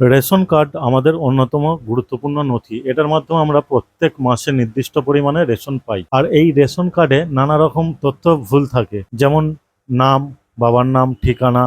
Ration card আমাদের অন্যতম গুরুত্বপূর্ণ নথি। এটার মাধ্যমে আমরা প্রত্যেক মাসে নির্দিষ্ট পরিমাণে রেশন পাই। আর এই রেশন কার্ডে নানা রকম তথ্য ভুল থাকে। যেমন নাম, বাবার নাম, ঠিকানা,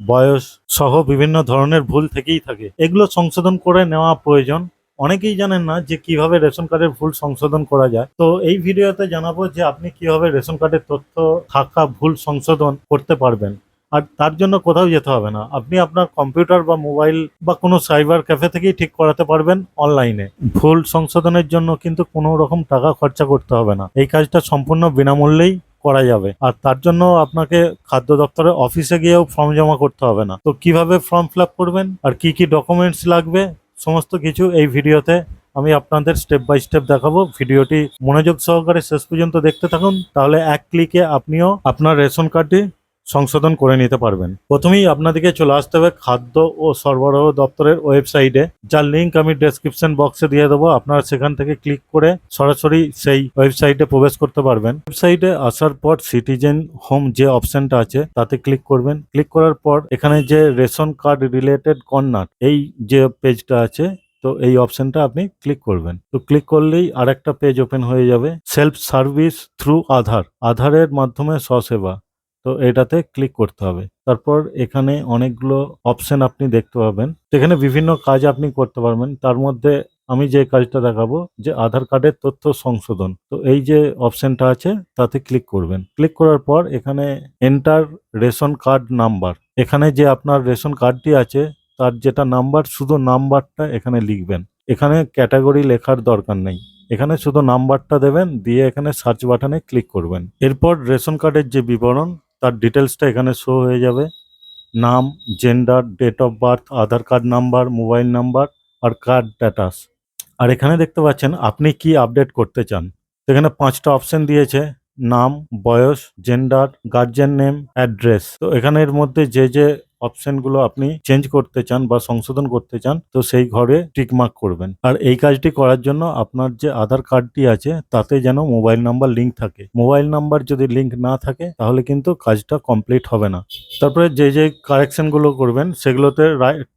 বয়স সহ বিভিন্ন ধরনের ভুল থেকেই থাকে। এগুলো সংশোধন করে নেওয়া প্রয়োজন। অনেকেই জানেন না যে কীভাবে রেশন কার্ডের ভুল সংশোধন করা যায়। তো এই ভিডিওতে জানাব যে আপনি কীভাবে রেশন কার্ডের তথ্য, থাকা ভুল সংশোধন করতে পারবেন। আর তার জন্য কোথাও যেতে হবে না। আপনি আপনার কম্পিউটার বা মোবাইল বা কোনো সাইবার ক্যাফে থেকেই ঠিক করাতে পারবেন অনলাইনে। ভুল সংশোধনের জন্য কিন্তু কোনো রকম টাকা খরচা করতে হবে না। এই কাজটা সম্পূর্ণ বিনামূল্যেই করা যাবে। আর তার জন্য আপনাকে খাদ্য দপ্তরের অফিসে গিয়েও ফর্ম জমা করতে হবে না। তো কীভাবে ফর্ম ফিল করবেন আর কি কি ডকুমেন্টস লাগবে, সমস্ত কিছু এই ভিডিওতে আমি আপনাদের স্টেপ বাই স্টেপ দেখাবো। ভিডিওটি মনোযোগ সহকারে শেষ পর্যন্ত দেখতে থাকুন। তাহলে এক ক্লিকে আপনিও আপনার রেশন কার্ডটি সংশোধন করে নিতে পারবেন। প্রথমেই আপনাদেরকে চলে আসতে হবে খাদ্য ও সরবরাহ দপ্তরের ওয়েবসাইটে। যার লিঙ্ক আমি ডেসক্রিপশন বক্সে দিয়ে দেবো। আপনারা সেখান থেকে ক্লিক করে সরাসরি সেই ওয়েবসাইটে প্রবেশ করতে পারবেন। ওয়েবসাইটে আসার পর সিটিজেন হোম যে অপশনটা আছে, তাতে ক্লিক করবেন। ক্লিক করার পর এখানে যে রেশন কার্ড রিলেটেড কর্নার এই যে পেজটা আছে, তো এই অপশনটা আপনি ক্লিক করবেন। তো ক্লিক করলেই আরেকটা পেজ ওপেন হয়ে যাবে। Self service through Aadhaar. আধারের মাধ্যমে স্বসেবা। তো এটাতে ক্লিক করতে হবে। তারপর এখানে অনেকগুলো অপশন আপনি দেখতে পাবেন। এখানে বিভিন্ন কাজ আপনি করতে পারবেন। তার মধ্যে আমি যে কাজটা দেখাবো, যে আধার কার্ডের তথ্য সংশোধন। তো এই যে অপশনটা আছে, তাতে ক্লিক করবেন। ক্লিক করার পর এখানে এন্টার রেশন কার্ড নাম্বার। এখানে যে আপনার রেশন কার্ডটি আছে, তার যেটা নাম্বার, শুধু নাম্বারটা এখানে লিখবেন। এখানে ক্যাটাগরি লেখার দরকার নেই। এখানে শুধু নাম্বারটা দেবেন, দিয়ে এখানে সার্চ বাটনে ক্লিক করবেন। এরপর রেশন কার্ডের যে বিবরণ তার ডিটেলসটা এখানে শো হয়ে যাবে। নাম gender date of birth Aadhaar card number mobile number R card status আর এখানে দেখতে পাচ্ছেন, আপনি কি আপডেট করতে চান? এখানে পাঁচটা অপশন দিয়েছে, নাম, বয়স জেন্ডার গার্জেন নেম অ্যাড্রেস তো এখানের মধ্যে যে যে অপশনগুলো আপনি চেঞ্জ করতে চান বা সংশোধন করতে চান, তো সেই ঘরে টিকমার্ক করবেন। আর এই কাজটি করার জন্য আপনার যে আধার কার্ডটি আছে, তাতে যেন মোবাইল নাম্বার লিংক থাকে। মোবাইল নাম্বার যদি লিংক না থাকে, তাহলে কিন্তু কাজটা কমপ্লিট হবে না। তারপরে যে যে কারেকশনগুলো করবেন, সেগুলোতে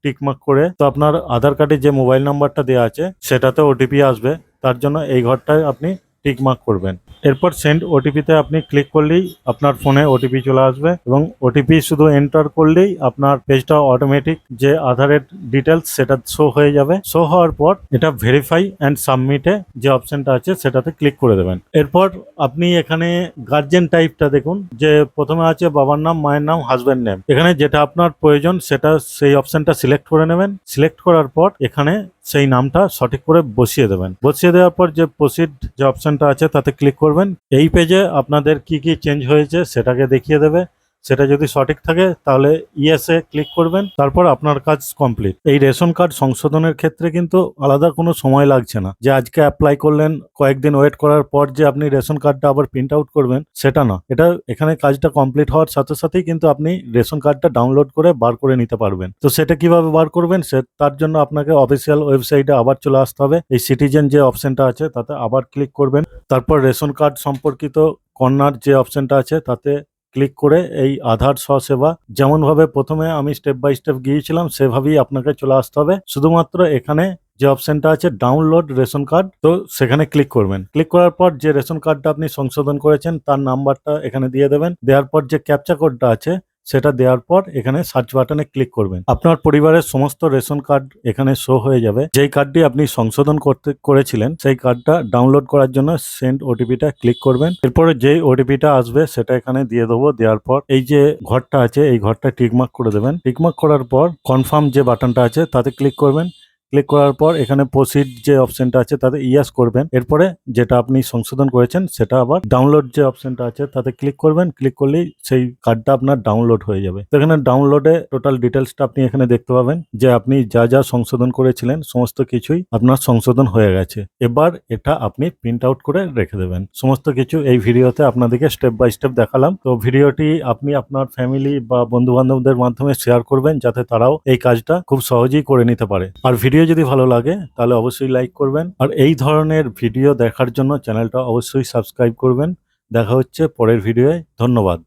টিকমার্ক করে, তো আপনার আধার কার্ডে যে মোবাইল নাম্বারটা দেওয়া আছে, সেটাতে ওটিপি আসবে। তার জন্য এই ঘরটায় আপনি টিকমার্ক করবেন। এরপর সেন্ড ওটিপিতে আপনি ক্লিক করলেই আপনার ফোনে ওটিপি চলে আসবে এবং ওটিপি শুধু এন্টার করলেই আপনার পেজটা অটোমেটিক যে আধারের ডিটেলস সেটা শো হয়ে যাবে। শো হওয়ার পর এটা ভেরিফাই অ্যান্ড সাবমিটে যে অপশনটা আছে সেটাতে ক্লিক করে দেবেন। এরপর আপনি এখানে গার্জেন টাইপটা দেখুন, যে প্রথমে আছে বাবার নাম, মায়ের নাম হাজব্যান্ড নেম এখানে যেটা আপনার প্রয়োজন সেটা সেই অপশনটা সিলেক্ট করে নেবেন। সিলেক্ট করার পর এখানে সেই নামটা সঠিক করে বসিয়ে দেবেন। বসিয়ে দেওয়ার পর যে প্রসিড যে অপশনটা আছে তাতে ক্লিক করবেন। এই পেজে আপনাদের কি কি চেঞ্জ হয়েছে সেটাকে দেখিয়ে দেবে। সেটা যদি সঠিক থাকে, তাহলে ইয়েসে ক্লিক করবেন। তারপর আপনার কাজ কমপ্লিট এই রেশন কার্ড সংশোধনের ক্ষেত্রে কিন্তু আলাদা কোনো সময় লাগছে না। যে আজকে অ্যাপ্লাই করলেন, কয়েকদিন ওয়েট করার পর যে আপনি রেশন কার্ডটা আবার প্রিন্ট আউট করবেন, সেটা না। এটা এখানে কাজটা কমপ্লিট হওয়ার সাথে সাথেই কিন্তু আপনি রেশন কার্ডটা ডাউনলোড করে বার করে নিতে পারবেন। তো সেটা কীভাবে বার করবেন, সে তার জন্য আপনাকে অফিসিয়াল ওয়েবসাইটে আবার চলে আসতে হবে। এই সিটিজেন যে অপশনটা আছে, তাতে আবার ক্লিক করবেন। তারপর রেশন কার্ড সম্পর্কিত কর্নার যে অপশনটা আছে, তাতে ক্লিক করে এই আধার স্বসেবা যেমনভাবে প্রথমে আমি স্টেপ বাই স্টেপ গিয়েছিলাম, সেভাবেই আপনাকে চলে আসতে হবে। শুধুমাত্র এখানে যে অপশনটা আছে ডাউনলোড রেশন কার্ড তো সেখানে ক্লিক করবেন। ক্লিক করার পর যে রেশন কার্ডটা আপনি সংশোধন করেছেন, তার নাম্বারটা এখানে দিয়ে দেবেন। দেওয়ার পর যে ক্যাপচা কোডটা আছে সেটা দেওয়ার পর এখানে সার্চ বাটনে ক্লিক করবেন। আপনার পরিবারের সমস্ত রেশন কার্ড এখানে শো হয়ে যাবে। যেই কার্ডটি আপনি সংশোধন করতে, করেছিলেন, সেই কার্ডটা ডাউনলোড করার জন্য সেন্ড ওটিপিটা ক্লিক করবেন। এরপরে যেই ওটিপিটা আসবে, সেটা এখানে দিয়ে দেবো। দেওয়ার পর এই যে ঘরটা আছে, এই ঘরটা টিকমার্ক করে দেবেন। টিকমার্ক করার পর কনফার্ম যে বাটনটা আছে, তাতে ক্লিক করবেন। ক্লিক করার পর এখানে প্রসিড যে অপশনটা আছে তাতে ইয়াস করবেন। এরপরে যেটা আপনি সংশোধন করেছেন সেটা আবার ডাউনলোড যে অপশনটা আছে তাতে ক্লিক করবেন। ক্লিক করলেই সেই কার্ডটা আপনার ডাউনলোড হয়ে যাবে। তো এখানে ডাউনলোডে টোটাল ডিটেলসটা আপনি এখানে দেখতে পাবেন যে আপনি যা যা সংশোধন করেছিলেন সমস্ত কিছুই আপনার সংশোধন হয়ে গেছে। এবার এটা আপনি প্রিন্ট আউট করে রেখে দেবেন। সমস্ত কিছু এই ভিডিওতে আপনাদেরকে স্টেপ বাই স্টেপ দেখালাম। তো ভিডিওটি আপনি আপনার ফ্যামিলি বা বন্ধু বান্ধবদের মাধ্যমে শেয়ার করবেন যাতে তারাও এই কাজটা খুব সহজেই করে নিতে পারে। আর ভিডিও যদি ভালো লাগে, তাহলে অবশ্যই লাইক করবেন। আর এই ধরনের ভিডিও দেখার জন্য চ্যানেলটা অবশ্যই সাবস্ক্রাইব করবেন। দেখা হচ্ছে পরের ভিডিওয় ধন্যবাদ।